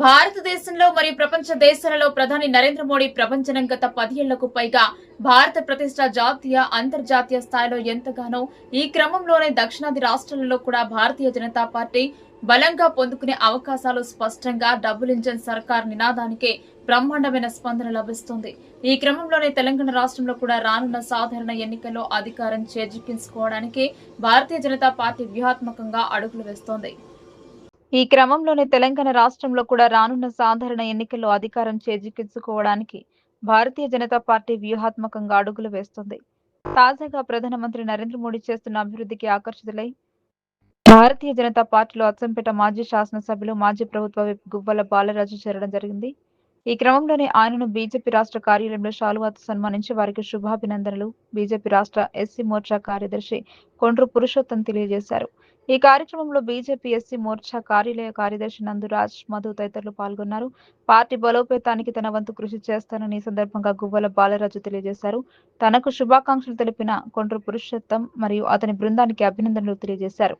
భారతదేశంలో మరియు ప్రపంచ దేశాలలో ప్రధాని నరేంద్ర మోడీ ప్రపంచనం గత పదేళ్ళకు పైగా భారత ప్రతిష్ట జాతీయ అంతర్జాతీయ స్థాయిలో ఎంతగానో ఈ క్రమంలోనే దక్షిణాది రాష్ట్రాలలో కూడా భారతీయ జనతా పార్టీ బలంగా పొందుకునే అవకాశాలు స్పష్టంగా డబుల్ ఇంజన్ సర్కార్ నినాదానికే బ్రహ్మాండమైన స్పందన లభిస్తుంది. ఈ క్రమంలోనే తెలంగాణ రాష్ట్రంలో కూడా రానున్న సాధారణ ఎన్నికల్లో అధికారం చేజిక్కించుకోవడానికి భారతీయ జనతా పార్టీ వ్యూహాత్మకంగా అడుగులు వేస్తోంది. ఈ క్రమంలోనే తెలంగాణ రాష్ట్రంలో కూడా రానున్న సాధారణ ఎన్నికల్లో అధికారం చేజిక్కించుకోవడానికి భారతీయ జనతా పార్టీ వ్యూహాత్మకంగా అడుగులు వేస్తుంది. తాజాగా ప్రధానమంత్రి నరేంద్ర మోడీ చేస్తున్న అభివృద్ధికి ఆకర్షితులై భారతీయ జనతా పార్టీలో అచ్చంపేట మాజీ శాసనసభ్యులు మాజీ ప్రభుత్వ విప్ గువ్వల బాలరాజు చేరడం జరిగింది. ఈ క్రమంలోనే ఆయనను బీజేపీ రాష్ట్ర కార్యాలయంలో శాలువాతో సన్మానించి వారికి శుభాభినందనలు. బీజేపీ రాష్ట్ర ఎస్సీ మోర్చా కార్యదర్శి కొండ్రు పురుషోత్తం తెలియజేశారు. ఈ కార్యక్రమంలో బీజేపీ ఎస్సీ మోర్చా కార్యాలయ కార్యదర్శి నందురాజ్ మధు తదితరులు పాల్గొన్నారు. పార్టీ బలోపేతానికి తన వంతు కృషి చేస్తానని ఈ సందర్భంగా గువ్వల బాలరాజు తెలియజేశారు. తనకు శుభాకాంక్షలు తెలిపిన కొండ్రు పురుషోత్తం మరియు అతని బృందానికి అభినందనలు తెలియజేశారు.